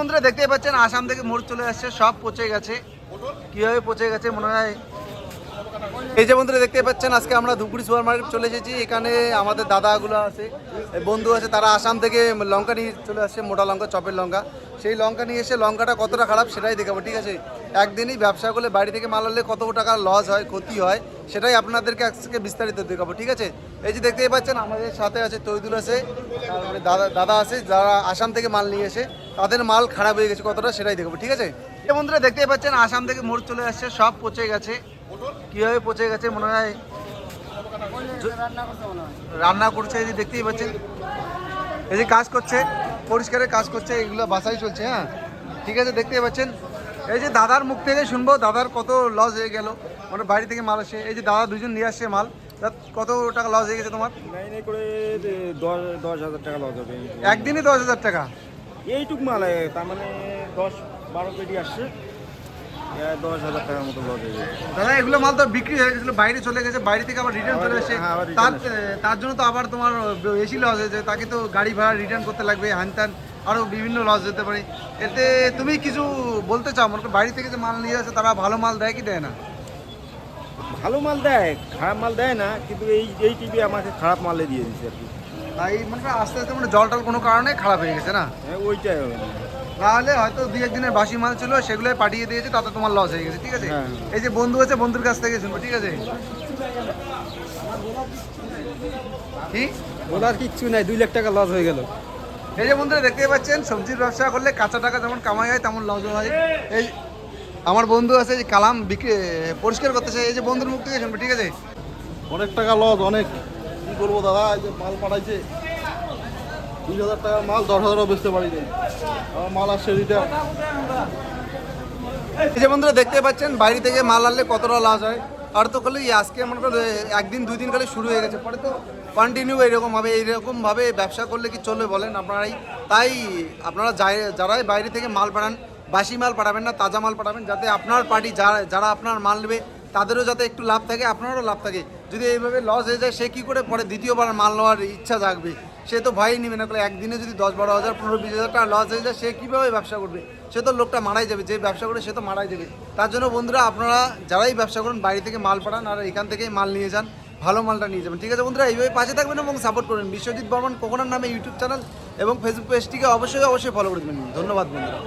বন্ধুরা দেখতেই পাচ্ছেন, আসাম থেকে মোড় চলে আসছে, সব পচে গেছে। কীভাবে পচে গেছে মনে হয়? এই যে বন্ধুরা দেখতে পাচ্ছেন, আজকে আমরা ধুপগুড়ি সুপার মার্কেট চলে এসেছি। এখানে আমাদের দাদাগুলো আছে, বন্ধু আছে, তারা আসাম থেকে লঙ্কা নিয়ে চলে আসছে, মোটা লঙ্কা, চপের লঙ্কা। সেই লঙ্কা নিয়ে এসে লঙ্কাটা কতটা খারাপ সেটাই দেখাবো, ঠিক আছে? একদিনই ব্যবসা করলে বাড়ি থেকে মাল আনলে কত টাকা লস হয়, ক্ষতি হয়। সেটাই আপনাদেরকে আজকে বিস্তারিত দেখাবো, ঠিক আছে? এই যে দেখতেই পাচ্ছেন, আমাদের সাথে আছে তৈদুল আছে তারপরে দাদা দাদা আছে, যারা আসাম থেকে মাল নিয়ে এসে তাদের মাল খারাপ হয়ে গেছে, কতটা সেটাই দেখাবো, ঠিক আছে? এই বন্ধুরা দেখতেই পাচ্ছেন, আসাম থেকে মোড় চলে আসছে, সব পচে গেছে। কীভাবে পচে গেছে মনে হয়? রান্না করছে, এই যে দেখতেই পাচ্ছেন। এই যে কাজ করছে পরিষ্কারের কাজ করছে, এগুলো বাসাই চলছে হ্যাঁ? ঠিক আছে, দেখতেই পাচ্ছেন। এই যে দাদার মুখ থেকে শুনব দাদার কত লস হয়ে গেল। মানে বাড়ি থেকে মাল আসে। এই যে দাদা দুজন নিয়ে আসছে মাল কত টাকা লস হয়ে গেছে তোমার? করে দশ হাজার টাকা লস হবে। একদিনই দশ হাজার টাকা? এইটুক মাল তার মানে দশ বারো পেটি আসছে। দশ হাজার টাকার মতো লস হয়ে যাবে দাদা এগুলো মাল তো বিক্রি হয়ে গেছিল বাইরে চলে গেছে বাইরে থেকে আবার রিটার্ন চলে এসে হ্যাঁ, return তার তার জন্য তো আবার তোমার বেশি লস হয়েছে তাকে তো গাড়ি ভাড়া রিটার্ন করতে লাগবে হ্যান আরও বিভিন্ন লস যেতে পারে। এতে তুমি কিছু বলতে চাও? মনে বাড়ি থেকে যে মাল নিয়ে আসে তারা ভালো মাল দেয় কি দেয় না? ভালো মাল দেয় খারাপ মাল দেয় না কিন্তু এই এই টিভি আমাকে খারাপ মালে দিয়ে দিচ্ছে আর কি। তাই মনে আস্তে আস্তে মানে জল টল কোনো কারণে খারাপ হয়ে গেছে না? হ্যাঁ ওইটাই হবে। তাহলে হয়তো দুই একদিনের বাসি মাল ছিল সেগুলোই পাঠিয়ে দিয়েছে তাতে তোমার লস হয়ে গেছে ঠিক আছে? হ্যাঁ। এই যে বন্ধু আছে বন্ধুর কাছ থেকে শুনব ঠিক আছে? কি? ওনার কিচ্ছু নাই দুই লাখ টাকা লস হয়ে গেল। এই যে বন্ধুরা দেখতে পাচ্ছেন সবজির ব্যবসা করলে কাঁচা টাকা যেমন কামাই হয় তেমন লস হয়। এই আমার বন্ধু আছে যে কালাম বিক্রি পরিষ্কার করতে চাই। এই যে বন্ধুর মুখ থেকে শুনব ঠিক আছে? অনেক টাকা লস অনেক। কি করব দাদা? এই যে মাল পাঠাইছে। তিন হাজার টাকার মাল দশ হাজারও বেচতে পারি আমার মাল আসছে রিটার্ন এই যে বন্ধুরা দেখতে পাচ্ছেন বাইরে থেকে মাল আনলে কতটা লস হয়। আর তো খালি আজকে মনে করো একদিন দুই দিন খালি শুরু হয়ে গেছে। পরে তো কন্টিনিউ এরকম ভাবে এইরকম ব্যবসা করলে কি চলবে বলেন আপনারাই তাই আপনারা যারাই বাইরে থেকে মাল পাঠান, বাসি মাল পাঠাবেন না, তাজা মাল পাঠাবেন, যাতে আপনার পার্টি যারা যারা আপনার মাল নেবে, তাদেরও যাতে একটু লাভ থাকে, আপনারও লাভ থাকে। যদি এইভাবে লস হয়ে যায়, সে কী করে পরে দ্বিতীয়বার মাল নেওয়ার ইচ্ছা জাগবে? সে তো ভয়ই নেবে না করলে একদিনে যদি দশ বারো হাজার, পনেরো বিশ হাজার টাকা লস হয়ে যায়, সে কীভাবে ব্যবসা করবে? সে তো লোকটা মারাই যাবে, যে ব্যবসা করে সে তো মারাই যাবে তার জন্য বন্ধুরা, আপনারা যারাই ব্যবসা করেন বাড়ি থেকে মাল পাঠান, আর এখান থেকেই মাল নিয়ে যান। ভালো মালটা নিয়ে যাবেন। ঠিক আছে বন্ধুরা, এইভাবে পাশে থাকবেন এবং সাপোর্ট করবেন। বিশ্বজিৎ বর্মন কোকোনার নামে ইউটিউব চ্যানেল এবং ফেসবুক পেজটিকে অবশ্যই অবশ্যই ফলো করে দেবেন। ধন্যবাদ বন্ধুরা।